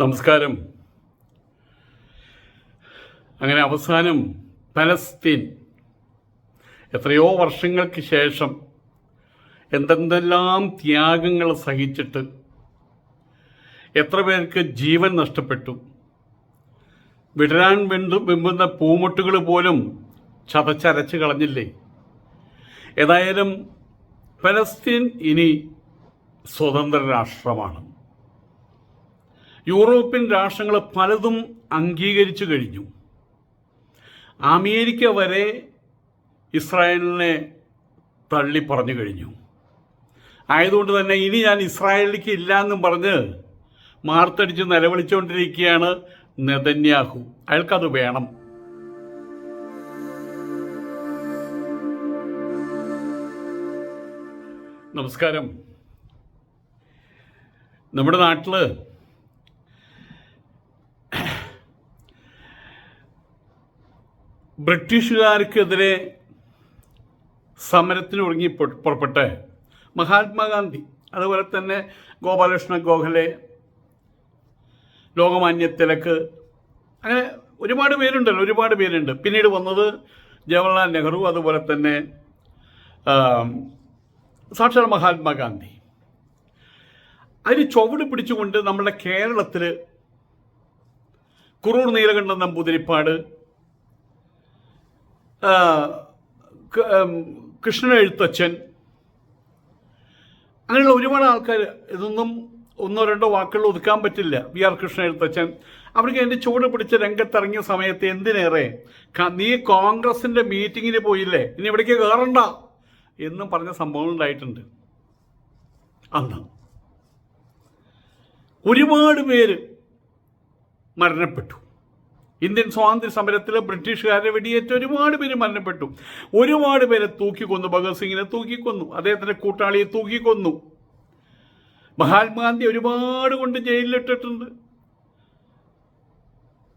നമസ്കാരം. അങ്ങനെ അവസാനം പലസ്തീൻ. എത്രയോ വർഷങ്ങൾക്ക് ശേഷം എന്തെന്തെല്ലാം ത്യാഗങ്ങൾ സഹിച്ചിട്ട് എത്ര പേർക്ക് ജീവൻ നഷ്ടപ്പെട്ടു. വിടരാൻ വെന്തു വെമ്പുന്ന പൂമുട്ടുകൾ പോലും ചതച്ചരച്ച് കളഞ്ഞില്ലേ? ഏതായാലും പലസ്തീൻ ഇനി സ്വതന്ത്ര രാഷ്ട്രമാണ്. യൂറോപ്യൻ രാഷ്ട്രങ്ങൾ പലതും അംഗീകരിച്ചു കഴിഞ്ഞു. അമേരിക്ക വരെ ഇസ്രായേലിനെ തള്ളി പറഞ്ഞു കഴിഞ്ഞു. ആയതുകൊണ്ട് തന്നെ ഇനി ഞാൻ ഇസ്രായേലിലേക്ക് ഇല്ല എന്നും പറഞ്ഞ് മാർത്തടിച്ച് നിലവിളിച്ചുകൊണ്ടിരിക്കുകയാണ് നെതന്യാഹു. അയാൾക്കത് വേണം. നമസ്കാരം. നമ്മുടെ നാട്ടിൽ ബ്രിട്ടീഷുകാർക്കെതിരെ സമരത്തിന് ഒരുങ്ങി പുറപ്പെട്ട മഹാത്മാഗാന്ധി അതുപോലെ തന്നെ ഗോപാലകൃഷ്ണ ഗോഖലെ ലോകമാന്യ തിലക്ക് അങ്ങനെ ഒരുപാട് പേരുണ്ടല്ലോ ഒരുപാട് പേരുണ്ട്. പിന്നീട് വന്നത് ജവഹർലാൽ നെഹ്റു അതുപോലെ തന്നെ സാക്ഷാൽ മഹാത്മാഗാന്ധി. അതിന് ചുവട് പിടിച്ചുകൊണ്ട് നമ്മുടെ കേരളത്തിൽ കുറൂർ നീലകണ്ഠൻ നമ്പൂതിരിപ്പാട് കൃഷ്ണൻ എഴുത്തച്ഛൻ. അങ്ങനെയുള്ള ഒരുപാട് ആൾക്കാർ ഇതൊന്നും ഒന്നോ രണ്ടോ വാക്കുകൾ ഒതുക്കാൻ പറ്റില്ല. V R Krishnan Ezhuthachan. അവർക്ക് എന്റെ ചുവട് പിടിച്ച് രംഗത്തിറങ്ങിയ സമയത്ത് എന്തിനേറെ? നീ കോൺഗ്രസിന്റെ മീറ്റിങ്ങിന് പോയില്ലേ? ഇനി ഇവിടേക്ക് കയറണ്ട എന്നും പറഞ്ഞ സംഭവങ്ങൾ ഉണ്ടായിട്ടുണ്ട്. അന്ന് ഒരുപാട് പേര് മരണപ്പെട്ടു. ഇന്ത്യൻ സ്വാതന്ത്ര്യ സമരത്തിൽ ബ്രിട്ടീഷുകാരെ വെടിയേറ്റ് ഒരുപാട് പേര് മരണപ്പെട്ടു. ഒരുപാട് പേരെ തൂക്കിക്കൊന്നു ഭഗത് സിംഗിനെ തൂക്കിക്കൊന്നു അദ്ദേഹത്തിന്റെ കൂട്ടാളിയെ തൂക്കിക്കൊന്നു. മഹാത്മാഗാന്ധി ഒരുപാട് കൊണ്ട് ജയിലിലിട്ടിട്ടുണ്ട്.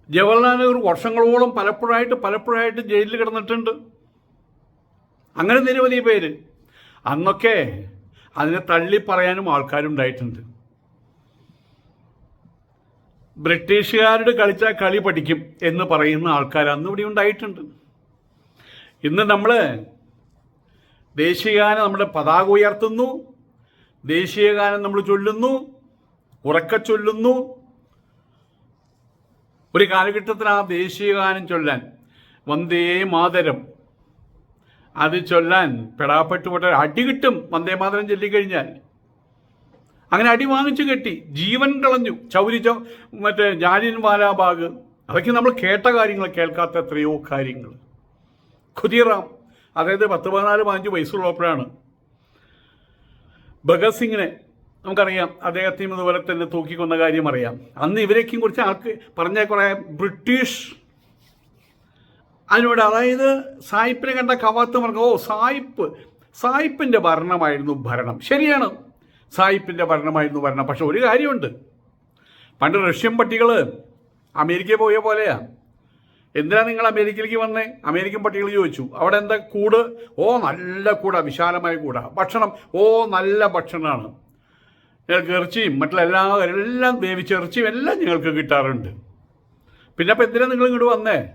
ജവഹർലാൽ നെഹ്റു വർഷങ്ങളോളം പലപ്പോഴായിട്ട് പലപ്പോഴായിട്ട് ജയിലിൽ കിടന്നിട്ടുണ്ട്. അങ്ങനെ നിരവധി പേര്. അന്നൊക്കെ അതിനെ തള്ളി പറയാനും ആൾക്കാരുണ്ടായിട്ടുണ്ട്. ബ്രിട്ടീഷുകാരോട് കളിച്ചാൽ കളി പഠിക്കും എന്ന് പറയുന്ന ആൾക്കാർ അന്ന് ഇവിടെ ഉണ്ടായിട്ടുണ്ട്. ഇന്ന് നമ്മൾ ദേശീയഗാനം നമ്മുടെ പതാക ഉയർത്തുന്നു ദേശീയഗാനം നമ്മൾ ചൊല്ലുന്നു ഉറക്ക ചൊല്ലുന്നു. ഒരു കാലഘട്ടത്തിൽ ആ ദേശീയഗാനം ചൊല്ലാൻ വന്ദേ മാതരം അത് ചൊല്ലാൻ പെടാപ്പെട്ടുപോട്ട അടി കിട്ടും വന്ദേ മാതരം ചൊല്ലിക്കഴിഞ്ഞാൽ. അങ്ങനെ അടി വാങ്ങിച്ചു കെട്ടി ജീവൻ കളഞ്ഞു. ചൗരിച്ച മറ്റേ ജാലിയൻ വാലാബാഗ് അതൊക്കെ നമ്മൾ കേട്ട കാര്യങ്ങൾ കേൾക്കാത്ത എത്രയോ കാര്യങ്ങൾ. ഖുദീറാം അതായത് പത്ത് പതിനാല് പതിനഞ്ച് വയസ്സുള്ളപ്പോഴാണ് ഭഗത് സിംഗിനെ നമുക്കറിയാം അദ്ദേഹത്തെയും ഇതുപോലെ തന്നെ തൂക്കിക്കൊന്ന കാര്യം അറിയാം. അന്ന് ഇവരെയൊക്കെയും കുറിച്ച് ആൾക്ക് പറഞ്ഞ കുറേ ബ്രിട്ടീഷ് അതിനോട് അതായത് സായിപ്പിനെ കണ്ട കവാത്ത് പറഞ്ഞു ഓ സായിപ്പ് സായിപ്പിന്റെ ഭരണമായിരുന്നു ഭരണം. ശരിയാണ്. സായിപ്പിന്റെ ഭരണമായിരുന്നു ഭരണം. പക്ഷെ ഒരു കാര്യമുണ്ട്. പണ്ട് റഷ്യൻ പട്ടികൾ അമേരിക്കയിൽ പോയ പോലെയാ. എന്തിനാ നിങ്ങൾ അമേരിക്കയിലേക്ക് വന്നേ? അമേരിക്കൻ പട്ടികൾ ചോദിച്ചു. അവിടെ എന്താ കൂട്? ഓ നല്ല കൂടാ വിശാലമായ കൂടാ. ഭക്ഷണം? ഓ നല്ല ഭക്ഷണമാണ്. ഞങ്ങൾക്ക് ഇറച്ചിയും മറ്റുള്ള എല്ലാ എല്ലാം വേവിച്ച ഇറച്ചിയും എല്ലാം ഞങ്ങൾക്ക് കിട്ടാറുണ്ട്. പിന്നെ അപ്പം എന്തിനാ നിങ്ങൾ ഇങ്ങോട്ട് വന്നേ?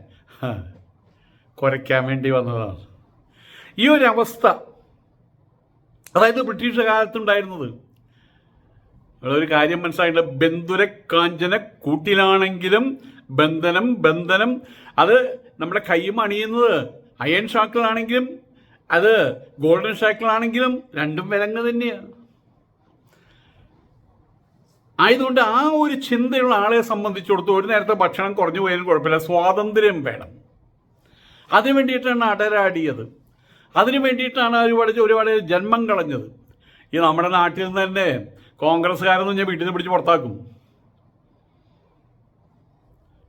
കുറയ്ക്കാൻ വേണ്ടി വന്നതാണ്. ഈ ഒരു അവസ്ഥ അതായത് ബ്രിട്ടീഷ് കാലത്തുണ്ടായിരുന്നത് ഒരു കാര്യം മനസ്സിലായില്ല ബന്ധുര കാഞ്ചന കൂട്ടിലാണെങ്കിലും ബന്ധനം ബന്ധനം. അത് നമ്മുടെ കൈയും അണിയുന്നത്. അയൺ ഷാക്കിളാണെങ്കിലും അത് ഗോൾഡൻ ഷാക്കിളാണെങ്കിലും രണ്ടും വിലങ്ങ് തന്നെയാണ്. ആയതുകൊണ്ട് ആ ഒരു ചിന്തയുള്ള ആളെ സംബന്ധിച്ചിടത്തോളം ഒരു നേരത്തെ ഭക്ഷണം കുറഞ്ഞു പോയാലും കുഴപ്പമില്ല. സ്വാതന്ത്ര്യം വേണം. അതിനു വേണ്ടിയിട്ടാണ് അടരാടിയത്. അതിനു വേണ്ടിയിട്ടാണ് ഒരുപാട് ഒരുപാട് ജന്മം കളഞ്ഞത്. ഈ നമ്മുടെ നാട്ടിൽ നിന്ന് തന്നെ കോൺഗ്രസ്സുകാരൊന്നും ഞാൻ വീട്ടിൽ നിന്ന് പിടിച്ച് പുറത്താക്കും.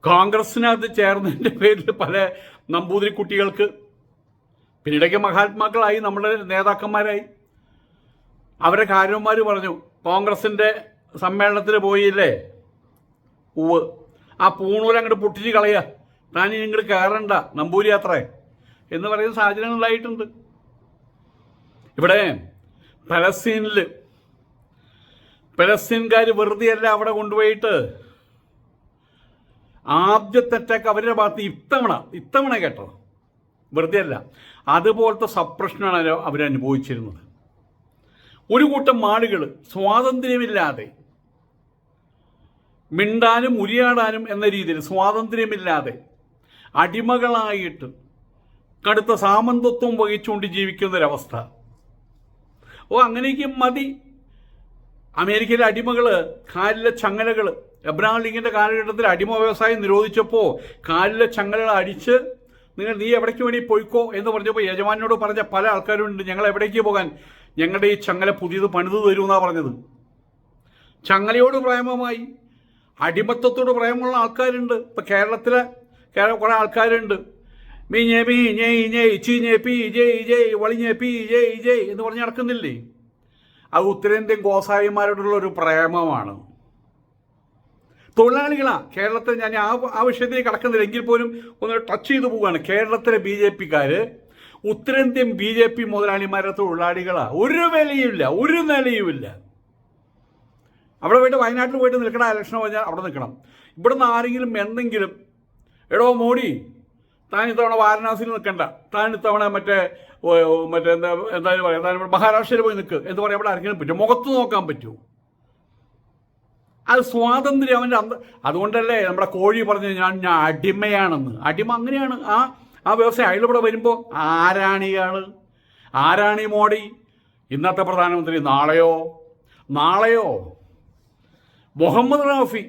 കോൺഗ്രസിനകത്ത് ചേർന്നതിന്റെ പേരിൽ പല നമ്പൂതിരി കുട്ടികൾക്ക് പിന്നീടൊക്കെ മഹാത്മാക്കളായി നമ്മുടെ നേതാക്കന്മാരായി. അവരെ കാര്യന്മാർ പറഞ്ഞു കോൺഗ്രസിന്റെ സമ്മേളനത്തിൽ പോയില്ലേ? ഉവ് ആ പൂണൂർ അങ്ങോട്ട് പൊട്ടിച്ച് കളയുക താൻ ഇങ്ങോട്ട് കയറണ്ട നമ്പൂരി യാത്ര. എന്ന് പറയുന്ന സാഹചര്യങ്ങളുണ്ടായിട്ടുണ്ട് ഇവിടെ പലസ്തീനിൽ പലസ്തീൻകാർ വെറുതെയല്ല അവിടെ കൊണ്ടുപോയിട്ട് ആദ്യത്തെ അറ്റാക്ക് അവരുടെ ഭാഗത്ത് ഇത്തവണ ഇത്തവണ കേട്ടോ. വെറുതെ അല്ല അതുപോലത്തെ സപ്രഷനാണ് അവരനുഭവിച്ചിരുന്നത് ഒരു കൂട്ടം ആളുകൾ സ്വാതന്ത്ര്യമില്ലാതെ മിണ്ടാനും ഉരിയാടാനും എന്ന രീതിയിൽ സ്വാതന്ത്ര്യമില്ലാതെ അടിമകളായിട്ട് കടുത്ത സാമന്തത്വം വഹിച്ചുകൊണ്ട് ജീവിക്കുന്നൊരവസ്ഥ. ഓ അങ്ങനെയൊക്കെ മതി. അമേരിക്കയിലെ അടിമകൾ കാലിലെ ചങ്ങലകൾ എബ്രഹാം ലിങ്കിന്റെ കാലഘട്ടത്തിൽ അടിമ വ്യവസായം നിരോധിച്ചപ്പോൾ കാലിലെ ചങ്ങലകൾ അടിച്ച് നിങ്ങൾ നീ എവിടേക്ക് വേണ്ടി പോയിക്കോ എന്ന് പറഞ്ഞപ്പോൾ യജമാനോട് പറഞ്ഞ പല ആൾക്കാരും ഉണ്ട് ഞങ്ങൾ എവിടേക്ക് പോകാൻ? ഞങ്ങളുടെ ഈ ചങ്ങല പുതിയത് പണിത് തരുമെന്നാണ് പറഞ്ഞത്. ചങ്ങലയോട് പ്രേമമായി അടിമത്തത്തോട് പ്രേമമുള്ള ആൾക്കാരുണ്ട്. ഇപ്പം കേരളത്തിലെ കേരള കുറേ ആൾക്കാരുണ്ട്. മീ ഞേ ഞെയ് ഞെയ് ഞേ ചീ പി ജയ് ജയ് വളിഞ്ഞേ പീ പി ജയ് ജയ് എന്ന് പറഞ്ഞ് നടക്കുന്നില്ലേ? അത് ഉത്തരേന്ത്യൻ ഗോസായിമാരോടുള്ള ഒരു പ്രേമമാണ്. തൊഴിലാളികളാ കേരളത്തിൽ ഞാൻ ആ ആ വിഷയത്തിൽ കടക്കുന്നില്ല. എങ്കിൽ പോലും ഒന്ന് ടച്ച് ചെയ്തു പോവുകയാണ്. കേരളത്തിലെ ബി ജെ പിക്കാർ ഉത്തരേന്ത്യൻ ബി ജെ പി മുതലാളിമാരുടെ തൊഴിലാളികളാ. ഒരു വിലയുമില്ല ഒരു നിലയുമില്ല. അവിടെ പോയിട്ട് വയനാട്ടിൽ പോയിട്ട് നിൽക്കണ ഇലക്ഷൻ പറഞ്ഞാൽ അവിടെ നിൽക്കണം. ഇവിടുന്ന് ആരെങ്കിലും എന്തെങ്കിലും എടോ മോഡി താൻ ഇത്തവണ വാരണാസിയിൽ നിൽക്കണ്ട. താൻ ഇത്തവണ മറ്റേ മറ്റേ എന്താ എന്തായാലും പറയാം? താൻ മഹാരാഷ്ട്രയിൽ പോയി നിൽക്കുക എന്ന് പറയാൻ ഇവിടെ ആർക്കെങ്കിലും പറ്റും മുഖത്ത് നോക്കാൻ പറ്റുമോ? അത് സ്വാതന്ത്ര്യം അവന്റെ അന്ത അതുകൊണ്ടല്ലേ നമ്മുടെ കോഴി പറഞ്ഞു ഞാൻ ഞാൻ അടിമയാണെന്ന്. അടിമ അങ്ങനെയാണ്. ആ ആ വ്യവസായം അയാളിവിടെ വരുമ്പോൾ ആരാണ് ഇയാൾ? ആരാണ് മോഡി? ഇന്നത്തെ പ്രധാനമന്ത്രി നാളെയോ? നാളെയോ? മുഹമ്മദ് റാഫി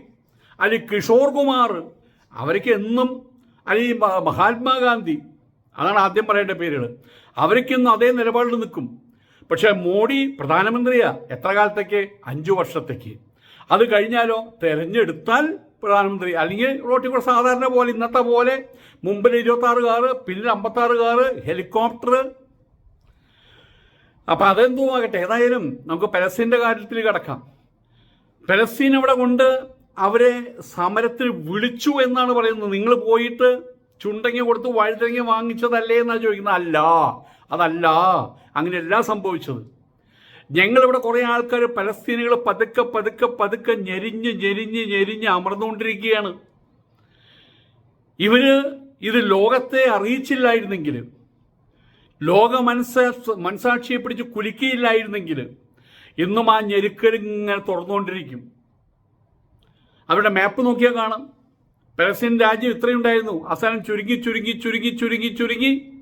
അല്ലെങ്കിൽ കിഷോർ കുമാർ അവർക്ക് എന്നും അല്ലെങ്കിൽ ഈ മഹാത്മാഗാന്ധി. അതാണ് ആദ്യം പറയേണ്ട പേരുകൾ അവരൊക്കെയൊന്ന് അതേ നിലപാടിൽ നിൽക്കും. പക്ഷേ മോഡി പ്രധാനമന്ത്രിയാ എത്ര കാലത്തേക്ക്? അഞ്ചു വർഷത്തേക്ക്. അത് കഴിഞ്ഞാലോ തെരഞ്ഞെടുത്താൽ പ്രധാനമന്ത്രി. അല്ലെങ്കിൽ റോട്ടിൽ കൂടെ സാധാരണ പോലെ ഇന്നത്തെ പോലെ മുമ്പിൽ ഇരുപത്തി ആറ് കാറ് പിന്നിൽ അമ്പത്തി ആറ് കാറ് ഹെലികോപ്റ്റർ. അപ്പം അതെന്തുമാകട്ടെ? ഏതായാലും നമുക്ക് പലസ്തീന്റെ കാര്യത്തിൽ കിടക്കാം. പലസ്തീൻ അവിടെ കൊണ്ട് അവരെ സമരത്തിന് വിളിച്ചു എന്നാണ് പറയുന്നത്. നിങ്ങൾ പോയിട്ട് ചുണ്ടങ്ങി കൊടുത്ത് വഴുതങ്ങി വാങ്ങിച്ചതല്ലേ എന്നാണ് ചോദിക്കുന്നത്. അല്ല അതല്ല അങ്ങനെയല്ല സംഭവിച്ചത്. ഞങ്ങളിവിടെ കുറേ ആൾക്കാർ പലസ്തീനുകൾ പതുക്കെ പതുക്കെ പതുക്കെ ഞെരിഞ്ഞ് ഞെരിഞ്ഞ് ഞെരിഞ്ഞ് അമർന്നുകൊണ്ടിരിക്കുകയാണ്. ഇവർ ഇത് ലോകത്തെ അറിയിച്ചില്ലായിരുന്നെങ്കിൽ ലോക മനസ്സാ മനസാക്ഷിയെ പിടിച്ച് കുലുക്കിയില്ലായിരുന്നെങ്കിൽ ഇന്നും ആ ഞെരുക്കലിങ്ങനെ തുറന്നുകൊണ്ടിരിക്കും. അവരുടെ മാപ്പ് നോക്കിയാൽ കാണാം. പലസ്തീൻ രാജ്യം ഇത്രയും ഉണ്ടായിരുന്നു അവസാനം ചുരുങ്ങി ചുരുങ്ങി ചുരുങ്ങി ചുരുങ്ങി ചുരുങ്ങി.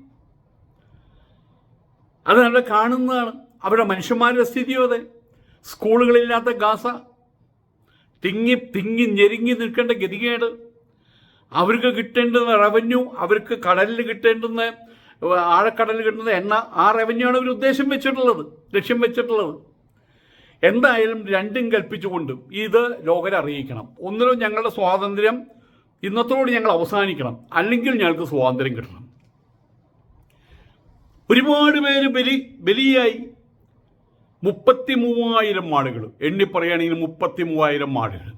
അത് അവിടെ കാണുന്നതാണ്. അവരുടെ മനുഷ്യന്മാരുടെ സ്ഥിതിയോ അതെ. സ്കൂളുകളില്ലാത്ത ഗാസ. തിങ്ങി തിങ്ങി ഞെരുങ്ങി നിൽക്കേണ്ട ഗതികേട്. അവർക്ക് കിട്ടേണ്ടുന്ന റവന്യൂ അവർക്ക് കടലിൽ കിട്ടേണ്ടുന്ന ആഴക്കടലിൽ കിട്ടുന്ന എണ്ണ ആ റവന്യൂ ആണ് അവർ ഉദ്ദേശം വെച്ചിട്ടുള്ളത് ലക്ഷ്യം വെച്ചിട്ടുള്ളത്. എന്തായാലും രണ്ടും കൽപ്പിച്ചുകൊണ്ട് ഇത് ലോകരെ അറിയിക്കണം. ഒന്നിലും ഞങ്ങളുടെ സ്വാതന്ത്ര്യം ഇന്നത്തോട് ഞങ്ങൾ അവസാനിക്കണം. അല്ലെങ്കിൽ ഞങ്ങൾക്ക് സ്വാതന്ത്ര്യം കിട്ടണം. ഒരുപാട് പേര് ബലി ബലിയായി. മുപ്പത്തി മൂവായിരം ആളുകൾ എണ്ണി പറയുകയാണെങ്കിൽ മുപ്പത്തി മൂവായിരം ആളുകൾ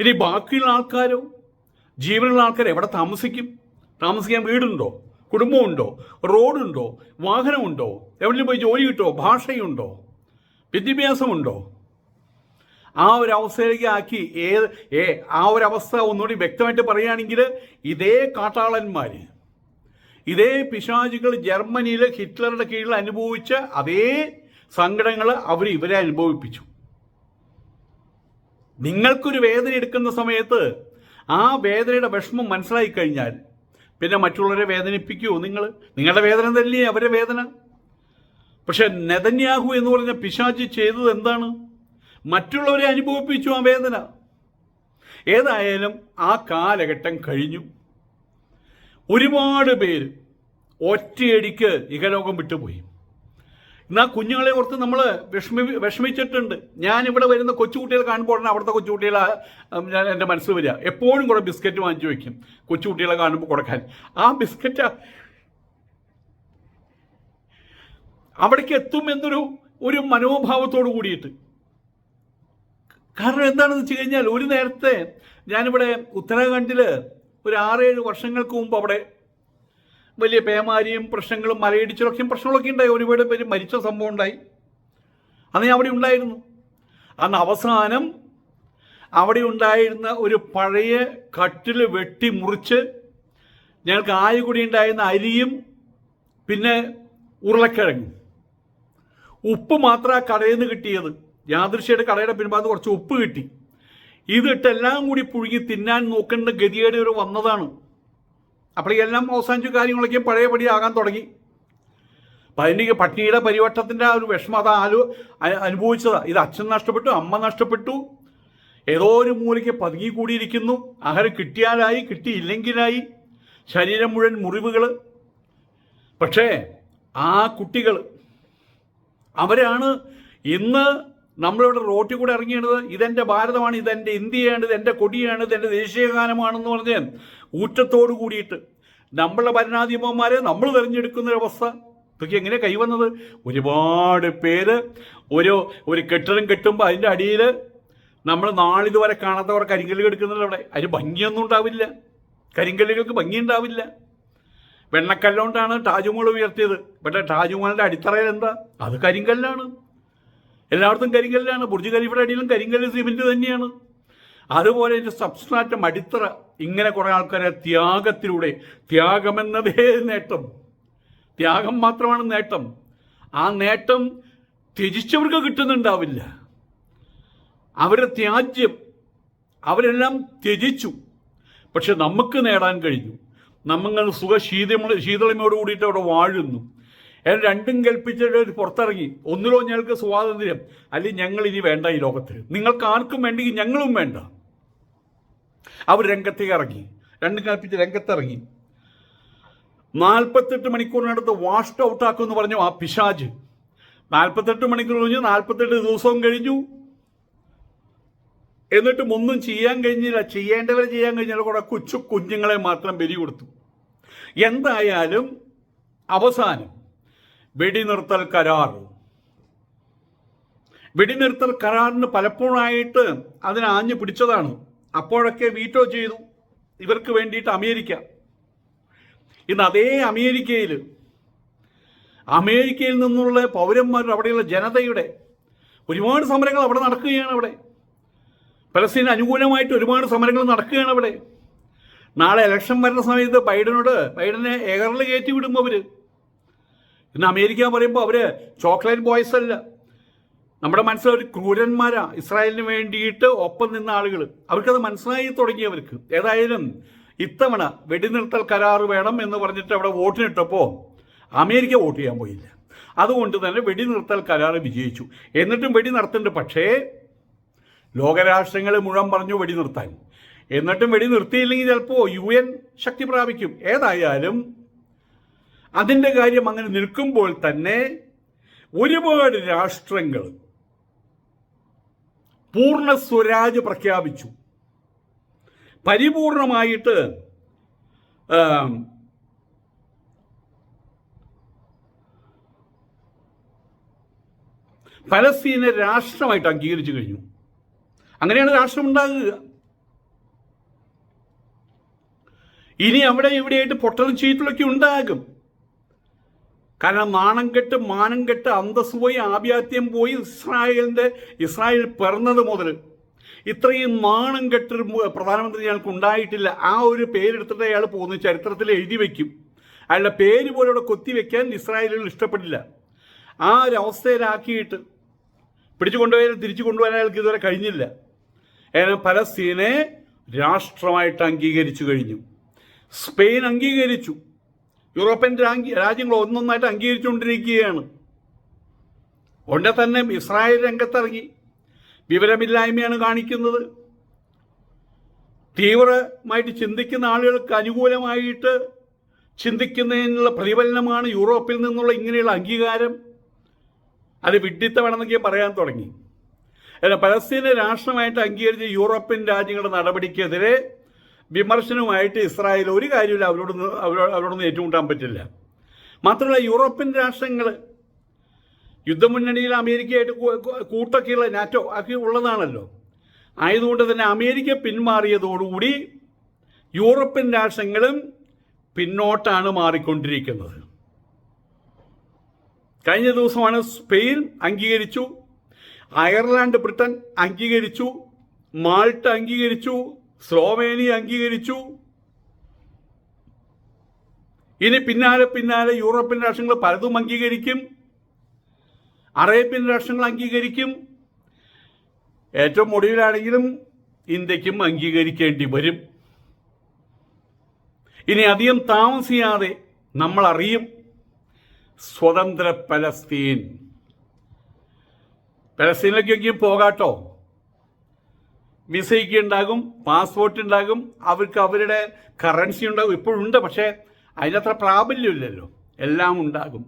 ഇനി ബാക്കിയുള്ള ആൾക്കാരോ? ജീവനുള്ള ആൾക്കാർ എവിടെ താമസിക്കും? താമസിക്കാൻ വീടുണ്ടോ? കുടുംബമുണ്ടോ? റോഡുണ്ടോ? വാഹനമുണ്ടോ? എവിടെയും പോയി ജോലി കിട്ടുമോ? ഭാഷയുണ്ടോ? വിദ്യാഭ്യാസമുണ്ടോ? ആ ഒരു അവസ്ഥയിലേക്ക് ആക്കി ഏത് ഏ ആ ഒരു അവസ്ഥ ഒന്നുകൂടി വ്യക്തമായിട്ട് പറയുകയാണെങ്കിൽ ഇതേ കാട്ടാളന്മാർ ഇതേ പിശാചുകൾ ജർമ്മനിയിൽ ഹിറ്റ്ലറുടെ കീഴിൽ അനുഭവിച്ച അതേ സങ്കടങ്ങൾ അവർ ഇവരെ അനുഭവിപ്പിച്ചു. നിങ്ങൾക്കൊരു വേദന എടുക്കുന്ന സമയത്ത് ആ വേദനയുടെ വിഷമം മനസ്സിലായി കഴിഞ്ഞാൽ പിന്നെ മറ്റുള്ളവരെ വേദനിപ്പിക്കുമോ നിങ്ങൾ നിങ്ങളുടെ വേദന തന്നെയേ അവരുടെ വേദന? പക്ഷെ നെതന്യാഹു എന്ന് പറഞ്ഞ പിശാചി ചെയ്തത് എന്താണ്? മറ്റുള്ളവരെ അനുഭവിപ്പിച്ചു ആ വേദന. ഏതായാലും ആ കാലഘട്ടം കഴിഞ്ഞു. ഒരുപാട് പേര് ഒറ്റയടിക്ക് ഇഹലോകം വിട്ടുപോയി. എന്നാൽ കുഞ്ഞുങ്ങളെ ഓർത്ത് നമ്മൾ വിഷമി വിഷമിച്ചിട്ടുണ്ട്. ഞാൻ ഇവിടെ വരുന്ന കൊച്ചുകുട്ടികളെ ഉടനെ അവിടുത്തെ കൊച്ചുകുട്ടികളെ ഞാൻ എന്റെ മനസ്സിൽ വരിക. എപ്പോഴും കൂടെ ബിസ്ക്കറ്റ് വാങ്ങിച്ചു വയ്ക്കും. കൊച്ചുകുട്ടികളെ കാണുമ്പോൾ കൊടുക്കാൻ. ആ ബിസ്ക്കറ്റ് അവിടേക്ക് എത്തും എന്നൊരു ഒരു മനോഭാവത്തോട് കൂടിയിട്ട്. കാരണം എന്താണെന്ന് വെച്ച് കഴിഞ്ഞാൽ ഒരു നേരത്തെ ഞാനിവിടെ ഉത്തരാഖണ്ഡിൽ ഒരു ആറേഴ് വർഷങ്ങൾക്ക് മുമ്പ് അവിടെ വലിയ പേമാരിയും പ്രശ്നങ്ങളും മലയിടിച്ചിലൊക്കെയും പ്രശ്നങ്ങളൊക്കെ ഉണ്ടായി. ഒരുപാട് പേര് മരിച്ച സംഭവം ഉണ്ടായി. അന്ന് ഞാൻ അവിടെ ഉണ്ടായിരുന്നു. അന്ന് അവസാനം അവിടെ ഉണ്ടായിരുന്ന ഒരു പഴയ കട്ടിൽ വെട്ടി മുറിച്ച് ഞങ്ങൾക്ക് ആയ കൂടി ഉണ്ടായിരുന്ന അരിയും പിന്നെ ഉരുളക്കിഴങ്ങും. ഉപ്പ് മാത്രം ആ കടയിൽ നിന്ന് കിട്ടിയത്. യാദൃശ്യയുടെ കടയുടെ പിൻഭാഗത്ത് കുറച്ച് ഉപ്പ് കിട്ടി. ഇതിട്ടെല്ലാം കൂടി പുഴുങ്ങി തിന്നാൻ നോക്കേണ്ട ഗതികേട് ഒരു വന്നതാണ്. അപ്പോൾ എല്ലാം അവസാനിച്ചു കാര്യങ്ങളൊക്കെ പഴയപടി ആകാൻ തുടങ്ങി. അപ്പം അതിന്റെ പട്ടിണിയുടെ പരിവട്ടത്തിന്റെ ആ ഒരു വിഷമം അത് ആലോ അനുഭവിച്ചതാ. ഇത് അച്ഛൻ നഷ്ടപ്പെട്ടു അമ്മ നഷ്ടപ്പെട്ടു. ഏതോ ഒരു മൂലയ്ക്ക് പതുങ്ങി കൂടിയിരിക്കുന്നു. ആഹാരം കിട്ടിയാലായി കിട്ടിയില്ലെങ്കിലായി. ശരീരം മുഴുവൻ മുറിവുകൾ പക്ഷേ ആ കുട്ടികൾ അവരാണ് ഇന്ന് നമ്മളിവിടെ റോട്ടിൽ കൂടെ ഇറങ്ങിയത് ഇതെന്റെ ഭാരതമാണ് ഇതെന്റെ ഇന്ത്യയാണ് ഇതെന്റെ കൊടിയാണ് ഇതെന്റെ ദേശീയഗാനമാണെന്ന് പറഞ്ഞ് ഊറ്റത്തോട് കൂടിയിട്ട് നമ്മളുടെ ഭരണാധിപന്മാരെ നമ്മൾ തിരഞ്ഞെടുക്കുന്ന ഒരവസ്ഥ ഇതൊക്കെ എങ്ങനെ കൈവന്നത്? ഒരുപാട് പേര് ഒരു ഒരു കെട്ടിടം കെട്ടുമ്പോൾ അതിന്റെ അടിയിൽ നമ്മൾ നാളിതുവരെ കാണാത്തവർ കരിങ്കല്ലുകൾ എടുക്കുന്നില്ല അവിടെ. അതിന് ഭംഗിയൊന്നും ഉണ്ടാവില്ല. കരിങ്കല്ലുകൾക്ക് ഭംഗി ഉണ്ടാവില്ല വെണ്ണക്കല്ലുകൊണ്ടാണ് താജ്മഹൽ ഉയർത്തിയത്. പക്ഷേ താജ്മഹലിന്റെ അടിത്തറയിൽ എന്താ? അത് കരിങ്കല്ലാണ്. എല്ലായിടത്തും കരിങ്കല്ലാണ്. ബുർജ് ഖലീഫയുടെ അടിയിലും കരിങ്കല്ല് സിമെന്റ് തന്നെയാണ്. അതുപോലെ എന്റെ സബ്സ്ട്രാറ്റം അടിത്തറ ഇങ്ങനെ കുറേ ആൾക്കാരെ ത്യാഗത്തിലൂടെ ത്യാഗമെന്നതേ നേട്ടം. ത്യാഗം മാത്രമാണ് നേട്ടം. ആ നേട്ടം ത്യജിച്ചവർക്ക് കിട്ടുന്നുണ്ടാവില്ല. അവരുടെ ത്യാജ്യം അവരെല്ലാം ത്യജിച്ചു. പക്ഷെ നമുക്ക് നേടാൻ കഴിഞ്ഞു. നമ്മൾ സുഖ ശീതമ ശീതളിമയോട് കൂടിയിട്ട് അവിടെ വാഴുന്നു. അയാൾ രണ്ടും കൽപ്പിച്ചിട്ട് പുറത്തിറങ്ങി. ഒന്നിലോ ഞങ്ങൾക്ക് സ്വാതന്ത്ര്യം. അല്ലെങ്കിൽ ഞങ്ങൾ ഇനി വേണ്ട ഈ ലോകത്ത്. നിങ്ങൾക്ക് ആർക്കും വേണ്ടെങ്കിൽ ഞങ്ങളും വേണ്ട. അവർ രംഗത്തേക്ക് ഇറങ്ങി. രണ്ടും കൽപ്പിച്ച് രംഗത്തിറങ്ങി. നാൽപ്പത്തെട്ട് മണിക്കൂറിനടുത്ത് വാഷ്ഡ് ഔട്ട് ആക്കുമെന്ന് പറഞ്ഞു ആ പിശാജ്. നാൽപ്പത്തെട്ട് മണിക്കൂർ കഴിഞ്ഞു നാൽപ്പത്തെട്ട് ദിവസവും കഴിഞ്ഞു. എന്നിട്ടും ഒന്നും ചെയ്യാൻ കഴിഞ്ഞില്ല. ചെയ്യേണ്ടവർ ചെയ്യാൻ കഴിഞ്ഞില്ല. കൂടെ കൊച്ചു കുഞ്ഞുങ്ങളെ മാത്രം ബലി കൊടുത്തു. എന്തായാലും അവസാനം വെടിനിർത്തൽ കരാർ. വെടിനിർത്തൽ കരാറിന് പലപ്പോഴായിട്ട് അതിനാഞ്ഞു പിടിച്ചതാണ്. അപ്പോഴൊക്കെ വീറ്റോ ചെയ്തു. ഇവർക്ക് വേണ്ടിയിട്ട് അമേരിക്ക. ഇന്ന് അതേ അമേരിക്കയിൽ അമേരിക്കയിൽ നിന്നുള്ള പൗരന്മാരുടെ അവിടെയുള്ള ജനതയുടെ ഒരുപാട് സമരങ്ങൾ അവിടെ നടക്കുകയാണ് അവിടെ. പലസ്തീന് അനുകൂലമായിട്ട് ഒരുപാട് സമരങ്ങൾ നടക്കുകയാണ് അവിടെ. നാളെ ഇലക്ഷൻ വരുന്ന സമയത്ത് ബൈഡനോട് ബൈഡനെ എയറിൽ കയറ്റി വിടും അവർ ഇന്ന് അമേരിക്ക പറയുമ്പോൾ അവർ ചോക്ലേറ്റ് ബോയ്സ് അല്ല. നമ്മുടെ മനസ്സിൽ ഒരു ക്രൂരന്മാരാ. ഇസ്രായേലിന് വേണ്ടിയിട്ട് ഒപ്പം നിന്ന ആളുകൾ അവർക്കത് മനസ്സിലായി തുടങ്ങിയവർക്ക് ഏതായാലും ഇത്തവണ വെടിനിർത്തൽ കരാർ വേണം എന്ന് പറഞ്ഞിട്ട് അവിടെ വോട്ടിനിട്ടപ്പോൾ അമേരിക്ക വോട്ട് ചെയ്യാൻ പോയില്ല. അതുകൊണ്ട് തന്നെ വെടിനിർത്തൽ കരാർ വിജയിച്ചു. എന്നിട്ടും വെടി നടത്തുന്നുണ്ട് പക്ഷേ ലോകരാഷ്ട്രങ്ങൾ മുഴുവൻ പറഞ്ഞു വെടി നിർത്താൻ എന്നിട്ടും വെടി നിർത്തിയില്ലെങ്കിൽ ചിലപ്പോൾ യു എൻ ശക്തി പ്രാപിക്കും. ഏതായാലും അതിന്റെ കാര്യം അങ്ങനെ നിൽക്കുമ്പോൾ തന്നെ ഒരുപാട് രാഷ്ട്രങ്ങൾ പൂർണ സ്വരാജ് പ്രഖ്യാപിച്ചു. പരിപൂർണമായിട്ട് പലസ്തീനെ രാഷ്ട്രമായിട്ട് അംഗീകരിച്ചു കഴിഞ്ഞു. അങ്ങനെയാണ് രാഷ്ട്രം ഉണ്ടാകുക. ഇനി അവിടെ ഇവിടെയായിട്ട് പൊട്ടലും ചീറ്റലൊക്കെ ഉണ്ടാകും. കാരണം നാണം കെട്ട് മാനം കെട്ട് അന്തസ് പോയി ആഭ്യാത്യം പോയി ഇസ്രായേലിന്റെ ഇസ്രായേൽ പിറന്നത് മുതൽ ഇത്രയും നാണം കെട്ടൊരു പ്രധാനമന്ത്രി ഞങ്ങൾക്ക് ഉണ്ടായിട്ടില്ല. ആ ഒരു പേരെടുത്തിട്ട് അയാൾ പോകുന്ന. ചരിത്രത്തിൽ എഴുതി വയ്ക്കും അയാളുടെ പേര് പോലും അവിടെ കൊത്തിവെക്കാൻ ഇസ്രായേലിൽ ഇഷ്ടപ്പെട്ടില്ല. ആ ഒരു അവസ്ഥയിലാക്കിയിട്ട് പിടിച്ചു കൊണ്ടുപോയാൽ തിരിച്ചു കൊണ്ടുപോകാൻ അയാൾക്ക് ഇതുവരെ കഴിഞ്ഞില്ല. ഏതായാലും പലസ്തീനെ രാഷ്ട്രമായിട്ട് അംഗീകരിച്ചു കഴിഞ്ഞു. സ്പെയിൻ അംഗീകരിച്ചു. യൂറോപ്യൻ രാജ്യങ്ങൾ ഒന്നൊന്നായിട്ട് അംഗീകരിച്ചുകൊണ്ടിരിക്കുകയാണ്. ഉണ്ടെ തന്നെ ഇസ്രായേൽ രംഗത്തിറങ്ങി. വിവരമില്ലായ്മയാണ് കാണിക്കുന്നത്. തീവ്രമായിട്ട് ചിന്തിക്കുന്ന ആളുകൾക്ക് അനുകൂലമായിട്ട് ചിന്തിക്കുന്നതിനുള്ള പ്രതിഫലനമാണ് യൂറോപ്പിൽ നിന്നുള്ള ഇങ്ങനെയുള്ള അംഗീകാരം. അത് വിഡ്ഢിത്തമാണെന്നൊക്കെ പറയാൻ തുടങ്ങി. അല്ല പലസ്തീനെ രാഷ്ട്രമായിട്ട് അംഗീകരിച്ച യൂറോപ്യൻ രാജ്യങ്ങളുടെ നടപടിക്കെതിരെ വിമർശനവുമായിട്ട് ഇസ്രായേൽ ഒരു കാര്യമില്ല അവരോട് അവരോട് അവരോടൊന്നും ഏറ്റുമുട്ടാൻ പറ്റില്ല. മാത്രമല്ല യൂറോപ്യൻ രാഷ്ട്രങ്ങൾ യുദ്ധമുന്നണിയിൽ അമേരിക്കയായിട്ട് കൂട്ടൊക്കെയുള്ള നാറ്റോ ഒക്കെ ഉള്ളതാണല്ലോ. ആയതുകൊണ്ട് തന്നെ അമേരിക്ക പിന്മാറിയതോടുകൂടി യൂറോപ്യൻ രാഷ്ട്രങ്ങളും പിന്നോട്ടാണ് മാറിക്കൊണ്ടിരിക്കുന്നത്. കഴിഞ്ഞ ദിവസമാണ് സ്പെയിൻ അംഗീകരിച്ചു. അയർലാൻഡ് ബ്രിട്ടൻ അംഗീകരിച്ചു മാൾട്ട അംഗീകരിച്ചു സ്ലോവേനിയ അംഗീകരിച്ചു. ഇനി പിന്നാലെ പിന്നാലെ യൂറോപ്യൻ രാഷ്ട്രങ്ങൾ പലതും അംഗീകരിക്കും. അറേബ്യൻ രാഷ്ട്രങ്ങൾ അംഗീകരിക്കും. ഏറ്റവും ഒടുവിലാണെങ്കിലും ഇന്ത്യക്കും അംഗീകരിക്കേണ്ടി വരും. ഇനി അധികം താമസിയാതെ നമ്മൾ അറിയും സ്വതന്ത്ര പലസ്തീൻ. പലസ്തീനിലേക്കൊക്കെയും പോകാട്ടോ. വിസയ്ക്ക് ഉണ്ടാകും പാസ്പോർട്ട് ഉണ്ടാകും അവർക്ക് അവരുടെ കറൻസി ഉണ്ടാകും ഇപ്പോഴുണ്ട് പക്ഷേ അതിനത്ര പ്രാബല്യമില്ലല്ലോ. എല്ലാം ഉണ്ടാകും.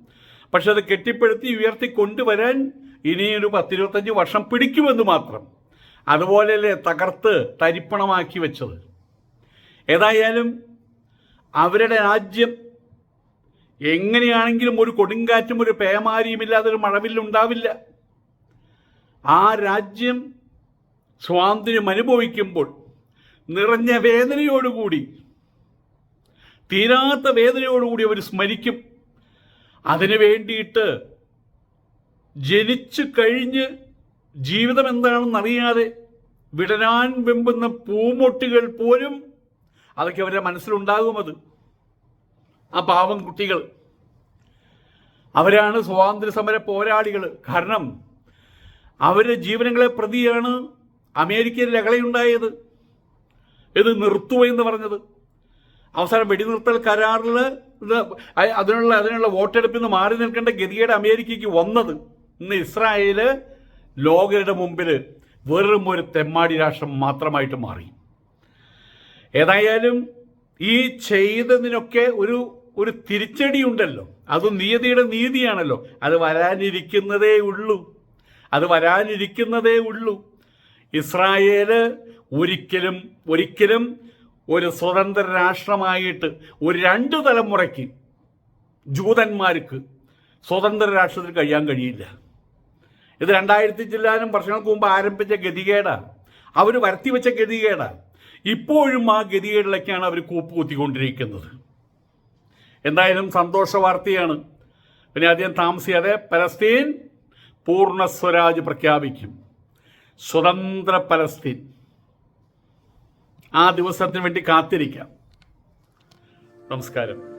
പക്ഷെ അത് കെട്ടിപ്പടുത്തി ഉയർത്തി കൊണ്ടുവരാൻ ഇനിയൊരു പത്തിരുപത്തഞ്ച് വർഷം പിടിക്കുമെന്ന് മാത്രം. അതുപോലെയല്ലേ തകർത്ത് തരിപ്പണമാക്കി വെച്ചത്. ഏതായാലും അവരുടെ രാജ്യം എങ്ങനെയാണെങ്കിലും ഒരു കൊടുങ്കാറ്റും ഒരു പേമാരിയും ഇല്ലാതെ ഒരു മഴവില്ലുണ്ടാവില്ല ആ രാജ്യം സ്വാതന്ത്ര്യം അനുഭവിക്കുമ്പോൾ നിറഞ്ഞ വേദനയോടുകൂടി തീരാത്ത വേദനയോടുകൂടി അവർ സ്മരിക്കും. അതിനു വേണ്ടിയിട്ട് ജനിച്ചു കഴിഞ്ഞ് ജീവിതം എന്താണെന്നറിയാതെ വിടരാൻ വെമ്പുന്ന പൂമൊട്ടുകൾ പോലും അതൊക്കെ അവരുടെ മനസ്സിലുണ്ടാകും അത് ആ പാവം കുട്ടികൾ. അവരാണ് സ്വാതന്ത്ര്യ സമര പോരാളികൾ കാരണം അവരുടെ ജീവനങ്ങളെ പ്രതിയാണ് അമേരിക്കയിൽ ലഹളയുണ്ടായത് ഇത് നിർത്തുക എന്ന് പറഞ്ഞത്. അവസാനം വെടിനിർത്തൽ കരാറിൽ അതിനുള്ള അതിനുള്ള വോട്ടെടുപ്പിൽ നിന്ന് മാറി നിൽക്കേണ്ട ഗതികേട് അമേരിക്കയ്ക്ക് വന്നത് ഇന്ന് ഇസ്രായേൽ ലോകരുടെ മുമ്പിൽ വെറും ഒരു തെമ്മാടി രാഷ്ട്രം മാത്രമായിട്ട് മാറി. ഏതായാലും ഈ ചെയ്തതിനൊക്കെ ഒരു ഒരു തിരിച്ചടി ഉണ്ടല്ലോ അത് നീതിയുടെ നീതിയാണല്ലോ. അത് വരാനിരിക്കുന്നതേ ഉള്ളൂ. അത് വരാനിരിക്കുന്നതേ ഉള്ളൂ. ഇസ്രായേൽ ഒരിക്കലും ഒരിക്കലും ഒരു സ്വതന്ത്ര രാഷ്ട്രമായിട്ട് ഒരു രണ്ട് തലമുറയ്ക്ക് ജൂതന്മാർക്ക് സ്വതന്ത്ര രാഷ്ട്രത്തിൽ കഴിയാൻ കഴിയില്ല. ഇത് രണ്ടായിരത്തി ചില്ലാനും വർഷങ്ങൾക്ക് മുമ്പ് ആരംഭിച്ച ഗതികേടാണ് അവർ വരുത്തി വെച്ച ഗതികേടാണ് ഇപ്പോഴും ആ ഗതികേടിലൊക്കെയാണ് അവർ കൂപ്പുകുത്തിക്കൊണ്ടിരിക്കുന്നത്. എന്തായാലും സന്തോഷ വാർത്തയാണ്. പിന്നെ അധികം താമസിയാതെ പലസ്തീൻ പൂർണ സ്വരാജ് പ്രഖ്യാപിക്കും. സ്വതന്ത്ര പലസ്തീൻ. ആ ദിവസത്തിന് വേണ്ടി കാത്തിരിക്കാം. നമസ്കാരം.